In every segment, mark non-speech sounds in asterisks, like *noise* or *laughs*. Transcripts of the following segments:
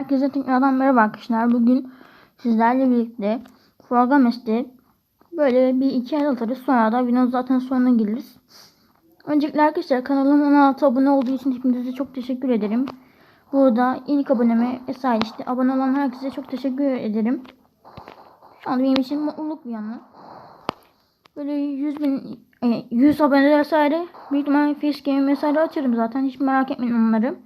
Herkese tekrardan merhaba arkadaşlar. Bugün sizlerle birlikte Forgames'te böyle bir iki el atarız. Sonra da videonun zaten sonuna geliriz. Öncelikle arkadaşlar kanalıma 16 abone olduğu için hepinize çok teşekkür ederim. Burada ilk aboneme vesaire işte abone olan herkese çok teşekkür ederim. Şu anda benim için mutluluk bir yanı. Böyle 100 bin, e, 100 abone vesaire büyük ihtimalle facecam vesaire açarım zaten. Hiç merak etmeyin onları.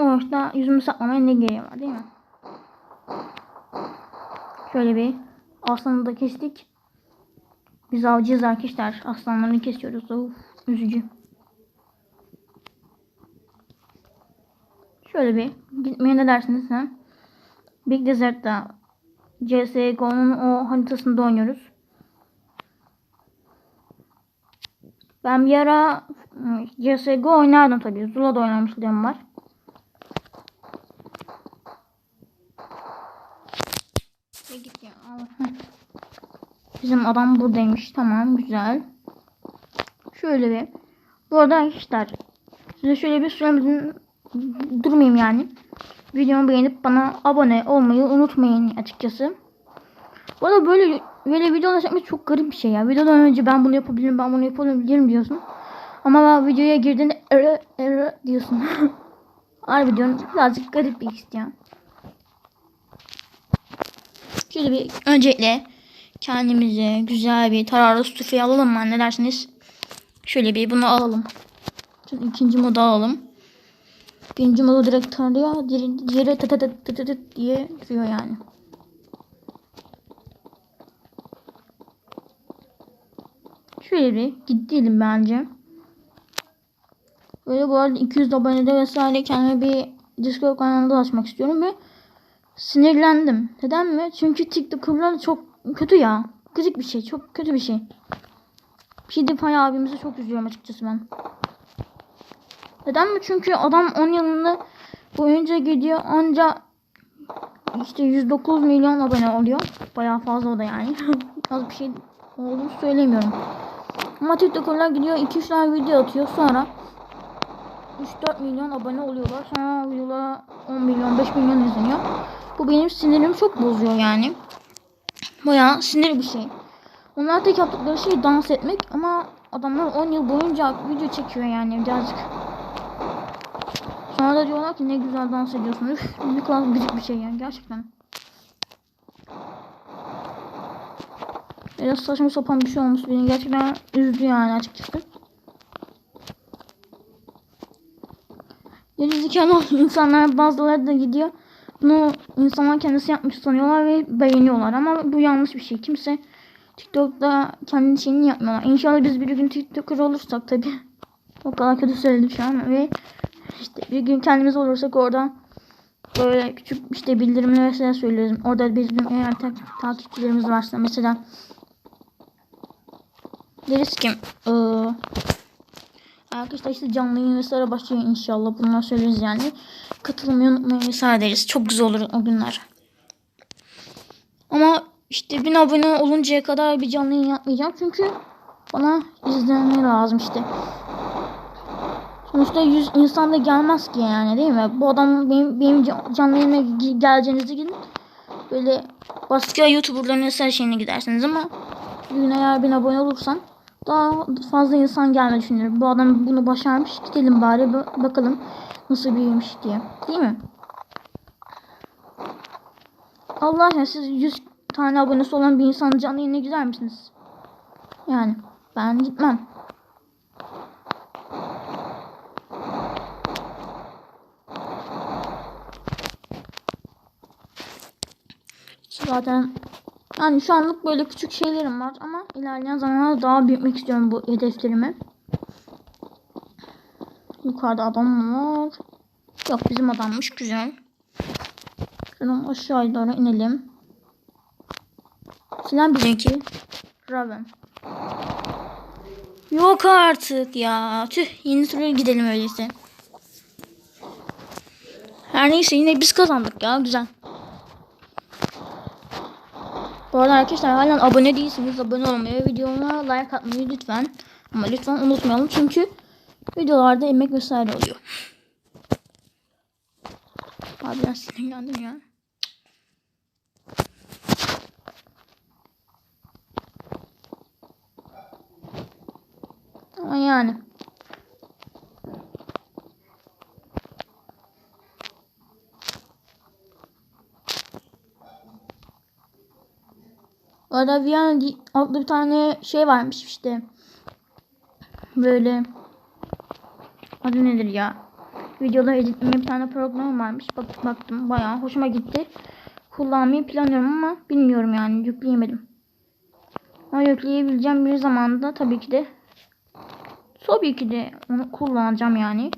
Sonuçta yüzümü saklamaya ne gereği var değil mi? Şöyle bir aslanı da kestik. Biz avcıyız arkadaşlar. Aslanlarını kesiyoruz. Of, üzücü. Şöyle bir gitmeye ne dersiniz ha? Big Desert'ta CSGO'nun o haritasında oynuyoruz. Ben bir ara ıı, CSGO oynardım tabii. Zula'da oynamışlığım var. Ve git ya. al. Bizim adam buradaymış. Tamam güzel. Şöyle bir. Bu arada arkadaşlar size şöyle bir süremizin durmayayım yani. Videomu beğenip bana abone olmayı unutmayın açıkçası. Bu arada böyle böyle videolar çekmek çok garip bir şey ya. Videodan önce ben bunu yapabilirim, ben bunu yapabilirim diyorsun. Ama ben videoya girdiğinde ere ere diyorsun. *laughs* Harbi diyorum birazcık garip bir his ya. Şöyle bir öncelikle kendimize güzel bir tararlı süfreyi alalım mı? Ne dersiniz? Şöyle bir bunu alalım. Şimdi ikinci modu alalım. Birinci modu direkt tarıyor. Diğeri, diğeri tıt tıt tıt tıt tıt diye duruyor yani. Şöyle bir gidelim bence. Böyle bu arada 200 abonede vesaire kendime bir Discord kanalı açmak istiyorum ve sinirlendim. Neden mi? Çünkü TikToker'lar çok kötü ya. Gıcık bir şey. Çok kötü bir şey. PewDiePie abimizi çok üzüyorum açıkçası ben. Neden mi? Çünkü adam 10 yılında boyunca gidiyor anca işte 109 milyon abone oluyor. Bayağı fazla o da yani. *laughs* Az bir şey olduğunu söylemiyorum. Ama TikToker'lar gidiyor 2-3 tane video atıyor sonra 3-4 milyon abone oluyorlar. Sonra videolara 10 milyon 5 milyon izleniyor. Bu benim sinirimi çok bozuyor yani. Baya sinir bir şey. Onlar tek yaptıkları şey dans etmek ama adamlar 10 yıl boyunca video çekiyor yani birazcık. Sonra da diyorlar ki ne güzel dans ediyorsun. Üf ne kadar gıcık bir şey yani gerçekten. Biraz saçma sapan bir şey olmuş beni gerçekten üzdü yani açıkçası. Gerizekalı *laughs* insanlar bazıları da gidiyor. Bunu insanlar kendisi yapmış sanıyorlar ve beğeniyorlar ama bu yanlış bir şey. Kimse TikTok'ta kendi şeyini yapmıyorlar. İnşallah biz bir gün TikToker olursak tabi. O kadar kötü söyledim şu an ve işte bir gün kendimiz olursak oradan böyle küçük işte bildirimler mesela söylüyoruz. Orada bizim eğer tak takipçilerimiz varsa mesela deriz ki ıı, Arkadaşlar işte canlı yayın vesaire başlıyor inşallah. Bunlar söyleriz yani. Katılmayı unutmayın vesaire deriz. Çok güzel olur o günler. Ama işte bin abone oluncaya kadar bir canlı yayın yapmayacağım. Çünkü bana izlenme lazım işte. Sonuçta 100 insan da gelmez ki yani değil mi? Bu adam benim, benim canlı yayına geleceğinizi gidin. Böyle başka YouTuber'ların vesaire şeyine gidersiniz ama bir gün eğer bin abone olursan daha fazla insan gelme düşünüyorum. Bu adam bunu başarmış. Gidelim bari bakalım nasıl büyümüş diye. Değil mi? Allah ya siz 100 tane abonesi olan bir insanın canlı yayına gider misiniz? Yani ben gitmem. Zaten yani şu anlık böyle küçük şeylerim var ama ilerleyen zamanlarda daha büyütmek istiyorum bu hedeflerimi. Yukarıda adam var. Yok bizim adammış güzel. Şuradan aşağıya doğru inelim. Silah bizimki. Raven. Yok artık ya. Tüh yeni türlü gidelim öyleyse. Her neyse yine biz kazandık ya güzel. Bu arada arkadaşlar halen abone değilseniz abone olmayı, videoma like atmayı lütfen. Ama lütfen unutmayalım çünkü videolarda emek vesaire oluyor. Harbiden sinirlendim ya. Ama yani. Orada Viyana adlı bir tane şey varmış işte. Böyle adı nedir ya? Videoları editleme bir tane program varmış. Bak, baktım bayağı hoşuma gitti. Kullanmayı planlıyorum ama bilmiyorum yani yükleyemedim. Ama yükleyebileceğim bir zamanda tabii ki de tabii ki de onu kullanacağım yani.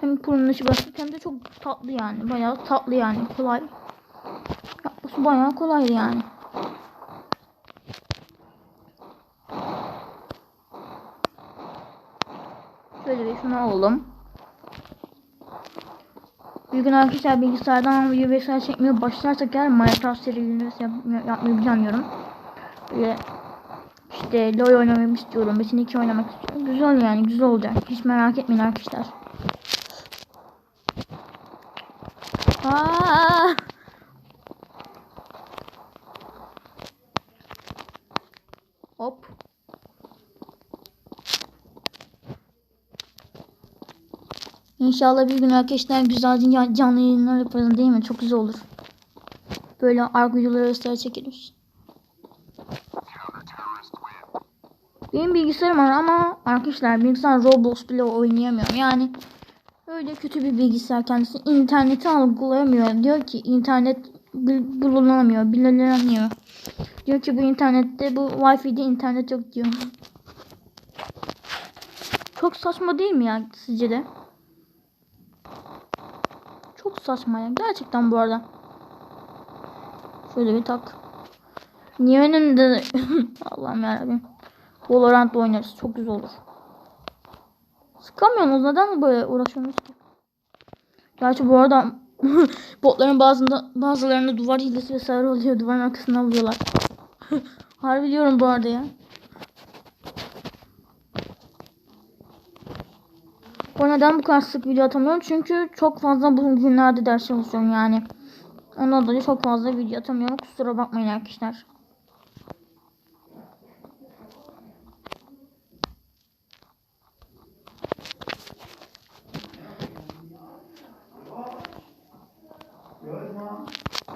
Hem kullanışı basit hem de çok tatlı yani. Bayağı tatlı yani. Kolay. Yapması bayağı kolay yani. Şöyle bir şunu alalım. Bir gün arkadaşlar bilgisayardan video vesaire çekmeye başlarsak eğer Minecraft serilerini yap yapmayı planlıyorum. Böyle işte LoL oynamayı istiyorum. Metin 2 oynamak istiyorum. Güzel yani güzel olacak. Hiç merak etmeyin arkadaşlar. Aa! Hop. İnşallah bir gün arkadaşlar güzel can- canlı yayınlar yaparız değil mi? Çok güzel olur. Böyle videoları vesaire çekeriz. Benim bilgisayarım var ama arkadaşlar bilgisayar Roblox bile oynayamıyorum. Yani öyle kötü bir bilgisayar kendisi. İnterneti algılayamıyor. Diyor ki internet bul- bulunamıyor, bilinemiyor. Diyor ki bu internette bu Wi-Fi'de internet yok diyor. Çok saçma değil mi ya sizce de? Çok saçma ya. Gerçekten bu arada. Şöyle bir tak. Niye önümde? *laughs* Allah'ım yarabbim. Valorant oynarız. Çok güzel olur. Sıkamıyorsunuz. Neden böyle uğraşıyorsunuz ki? Gerçi bu arada *laughs* botların bazında bazılarında duvar hilesi vesaire oluyor. Duvarın arkasına alıyorlar. *laughs* Harbi diyorum bu arada ya. Bu neden bu kadar sık video atamıyorum? Çünkü çok fazla bu günlerde ders çalışıyorum yani. Ondan dolayı çok fazla video atamıyorum. Kusura bakmayın arkadaşlar.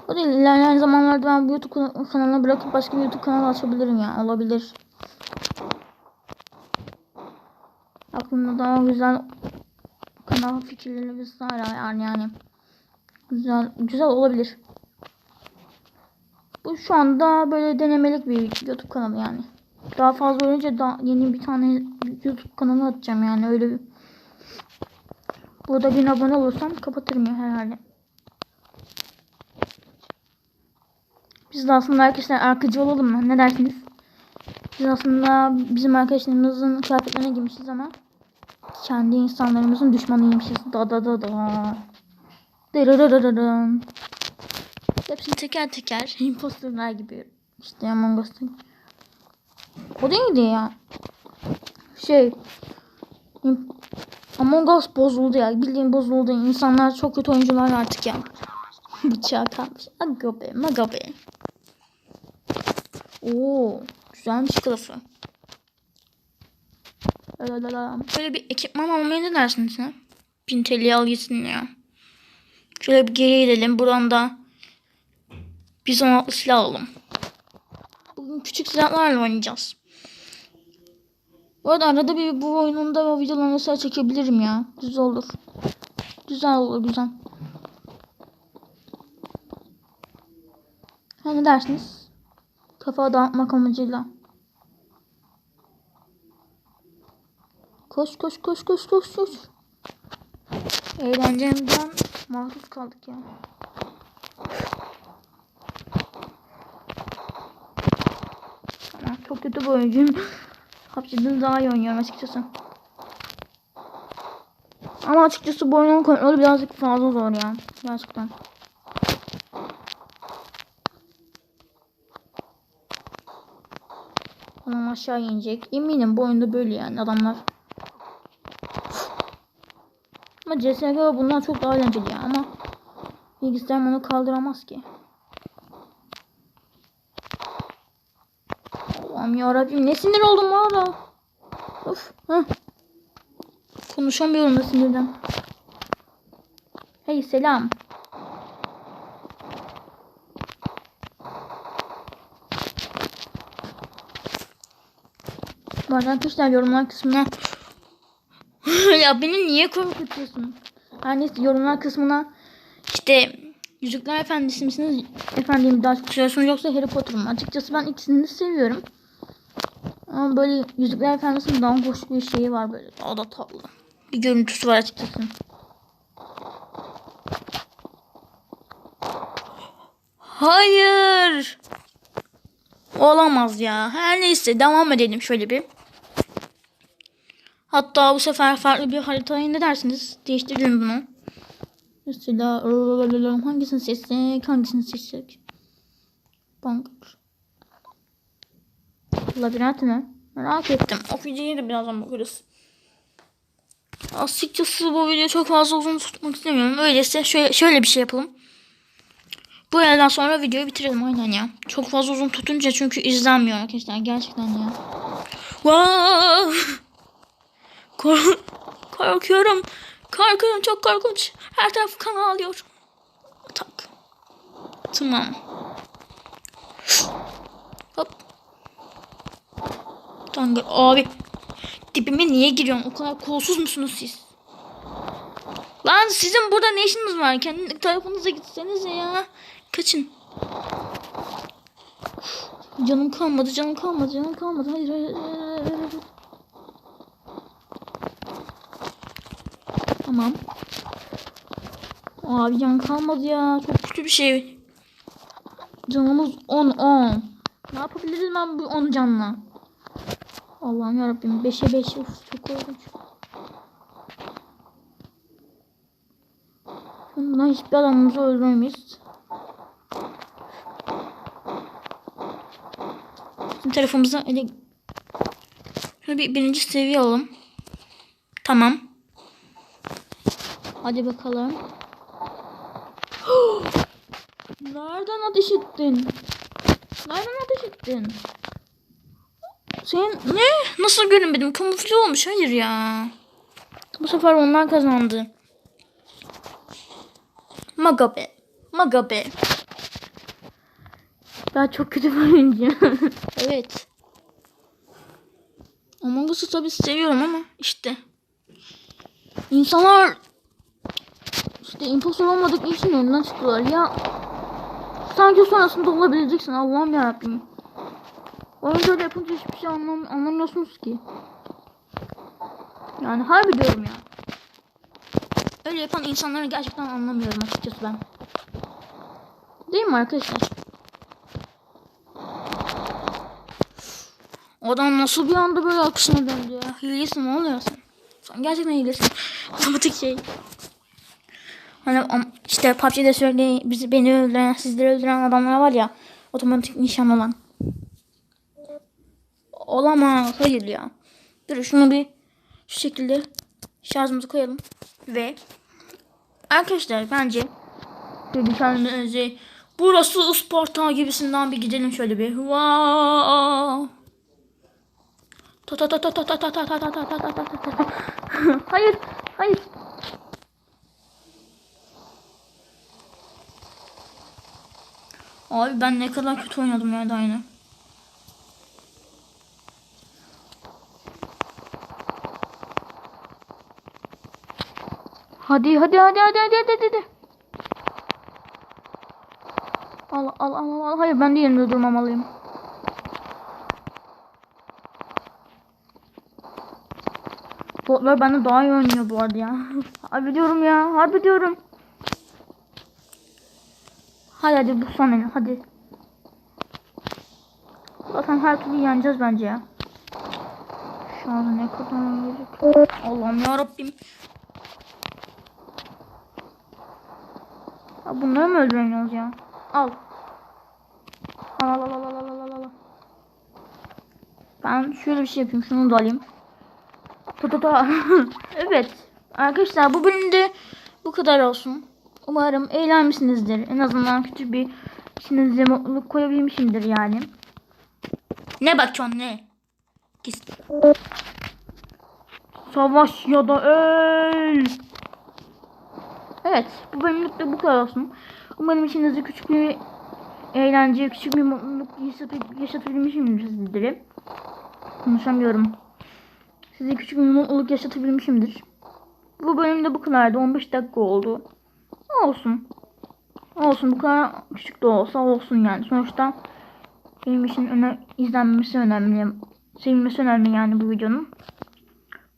O değil ilerleyen zamanlarda ben bu YouTube kana- kanalını bırakıp başka bir YouTube kanalı açabilirim ya. Olabilir. Aklımda daha güzel kanal fikirleri vesaire var yani. Güzel güzel olabilir. Bu şu anda böyle denemelik bir YouTube kanalı yani. Daha fazla olunca daha yeni bir tane YouTube kanalı açacağım yani öyle bir. Burada bin abone olursam kapatırım ya herhalde. Biz de aslında arkadaşlar arkacı olalım mı? Ne dersiniz? Biz aslında bizim arkadaşlarımızın kıyafetlerine giymişiz ama kendi insanlarımızın düşmanıymışız. Da da da da. Dırırırırırın. Hepsini teker teker *laughs* imposterlar gibi. İşte Among Us'ın. O neydi ya? Şey. Among Us bozuldu ya. Bildiğin bozuldu. İnsanlar çok kötü oyuncular artık ya. *laughs* Bıçağı kalmış. Aga be, maga be. Oo, güzelmiş kılıfı. Böyle bir ekipman almaya ne dersiniz ha? 1000 TL al gitsin ya. Şöyle bir geri gidelim. Buradan da biz 16 silah alalım. Bugün küçük silahlarla oynayacağız. Bu arada arada bir bu oyununda o videolarını mesela çekebilirim ya. Güzel olur. Güzel olur güzel. Ha, ne dersiniz? Kafa dağıtmak amacıyla. Koş koş koş koş koş koş. Eğlencemden mahsus kaldık ya. Ama çok kötü bir oyuncuyum. PUBG'den daha iyi oynuyorum açıkçası. Ama açıkçası bu oyunun kontrolü birazcık fazla zor ya. Gerçekten. Adam aşağı inecek. Eminim bu oyunda böyle yani adamlar. Ama CSGO bundan çok daha eğlenceli ya ama Bilgisayar onu kaldıramaz ki. Allah'ım yarabbim ne sinir oldum var da. Of. Heh. Konuşamıyorum da sinirden. Hey selam. Bu arada arkadaşlar yorumlar kısmına ya beni niye korkutuyorsun? Her neyse yorumlar kısmına işte Yüzükler Efendisi misiniz? Efendim daha çok seviyorsunuz yoksa Harry Potter mı? Açıkçası ben ikisini de seviyorum. Ama böyle Yüzükler Efendisi'nin daha hoş bir şeyi var böyle. Daha da tatlı. Bir görüntüsü var açıkçası. Hayır. Olamaz ya. Her neyse devam edelim şöyle bir. Hatta bu sefer farklı bir haritayı ne dersiniz? Değiştirelim bunu. Mesela hangisini seçsek, hangisini seçsek? Bank. Labirent mi? Merak ettim. O videoyu da birazdan bakarız. Açıkçası bu videoyu çok fazla uzun tutmak istemiyorum. Öyleyse şöyle, şöyle bir şey yapalım. Bu yerden sonra videoyu bitirelim aynen ya. Çok fazla uzun tutunca çünkü izlenmiyor arkadaşlar. Gerçekten ya. Wow! Kork korkuyorum. Korkuyorum çok korkunç. Her taraf kan ağlıyor. Tak. Tamam. Hop. Tanrı abi. Dibime niye giriyorsun? O kadar kolsuz musunuz siz? Lan sizin burada ne işiniz var? Kendi tarafınıza gitsenize ya. Kaçın. Canım kalmadı, canım kalmadı, canım kalmadı. Hayır, hayır, hayır. Tamam. Abi can kalmadı ya. Çok kötü bir şey. Canımız 10 10. Ne yapabiliriz ben bu 10 canla? Allah'ım yarabbim 5'e 5 of çok korkunç. Bundan hiçbir adamımızı öldüremeyiz. Şimdi tarafımıza ele... Şöyle bir birinci seviye alalım. Tamam. Hadi bakalım. *gasps* Nereden ateş ettin? Nereden ateş ettin? Sen ne? Nasıl görünmedim? Kamufle olmuş. Hayır ya. Bu sefer onlar kazandı. Maga be. Maga be. Daha çok kötü bir oyuncu. *laughs* evet. Among Us'u tabii seviyorum ama işte. İnsanlar işte impostor olmadık için önünden çıktılar ya. Sanki sonrasında olabileceksin Allah'ım yarabbim. Oyunda öyle yapınca hiçbir şey anlam anlamıyorsunuz ki. Yani harbi diyorum ya. Öyle yapan insanları gerçekten anlamıyorum açıkçası ben. Değil mi arkadaşlar? Adam nasıl bir anda böyle akışına döndü ya. Hilesin ne oluyor sen? Sen gerçekten hilesin. *laughs* Otomatik şey. Hani işte PUBG'de sürekli bizi beni öldüren, sizleri öldüren adamlar var ya. Otomatik nişan olan. Olamaz. Hayır ya. Dur şunu bir şu şekilde şarjımızı koyalım. Ve arkadaşlar bence bir kendinize burası Isparta gibisinden bir gidelim şöyle bir. Wow. Hayır, hayır. Abi ben ne kadar kötü oynadım ya da yine. Hadi hadi hadi hadi hadi hadi hadi. Al al al al. Hayır ben de yerinde durmamalıyım. Botlar bende daha iyi oynuyor bu arada ya. *laughs* Harbi diyorum ya. Harbi diyorum. Hadi hadi bu son el. Hadi. Zaten her türlü yeneceğiz bence ya. Şu anda ne kadar gözüküyor. Allah'ım ya Rabbim. Ya bunları mı öldüremiyoruz ya? Al al al al al al al al. Ben şöyle bir şey yapayım. Şunu da alayım. Ta ta ta. *laughs* evet. Arkadaşlar bu bölümde bu kadar olsun. Umarım eğlenmişsinizdir. En azından küçük bir içinize mutluluk koyabilmişimdir yani. Ne bakıyorsun ne? Savaş ya da öl. Evet bu bölümlük de bu kadar olsun. Umarım içinizde küçük bir eğlence, küçük bir mutluluk yaşat- yaşatabilmişimdir. Konuşamıyorum. Size küçük bir mutluluk yaşatabilmişimdir. Bu bölümde bu kadardı. 15 dakika oldu. Olsun. Olsun bu kadar küçük de olsa olsun yani. Sonuçta benim için öne izlenmesi önemli. Sevilmesi önemli yani bu videonun.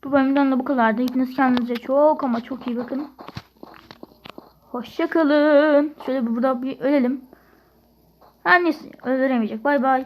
Bu bölümden de bu kadardı. Hepiniz kendinize çok ama çok iyi bakın. Hoşçakalın. Şöyle burada bir ölelim. Her neyse öldüremeyecek. Bay bay.